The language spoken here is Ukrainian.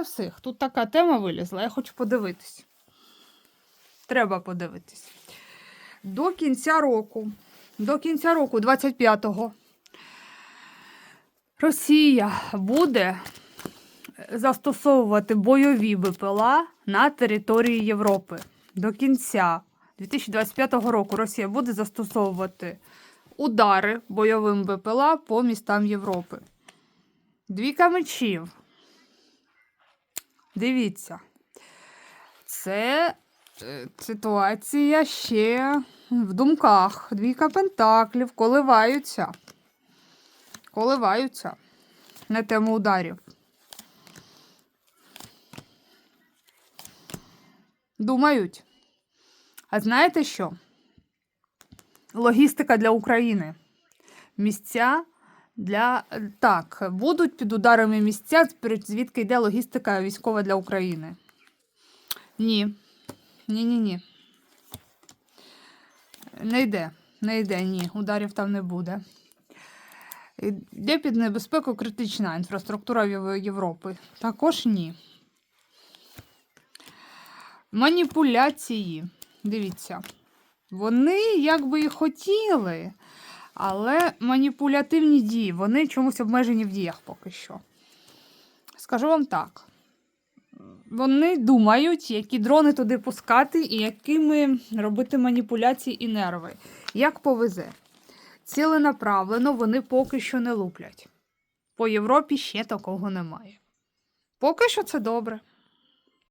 вітаю всіх. Тут така тема вилізла, я хочу подивитись. Треба подивитись. До кінця року, до кінця року, 25-го, Росія буде застосовувати бойові БПЛА на території Європи. До кінця 2025 року Росія буде застосовувати удари бойовим БПЛА по містам Європи. Двіка мечів. Дивіться. Це е, ситуація ще в думках. Двійка пентаклів коливаються. Коливаються на тему ударів. Думають. А знаєте що? Логістика для України. Місця для. Так, будуть під ударами місця, звідки йде логістика військова для України. Ні. Ні-ні-ні. Не йде. Не йде, ні. Ударів там не буде. Йде під небезпеку критична інфраструктура Європи. Також ні. Маніпуляції. Дивіться. Вони якби і хотіли, але маніпулятивні дії, вони чомусь обмежені в діях поки що. Скажу вам так. Вони думають, які дрони туди пускати і якими робити маніпуляції і нерви. Як повезе. Ціленаправлено вони поки що не луплять. По Європі ще такого немає. Поки що це добре.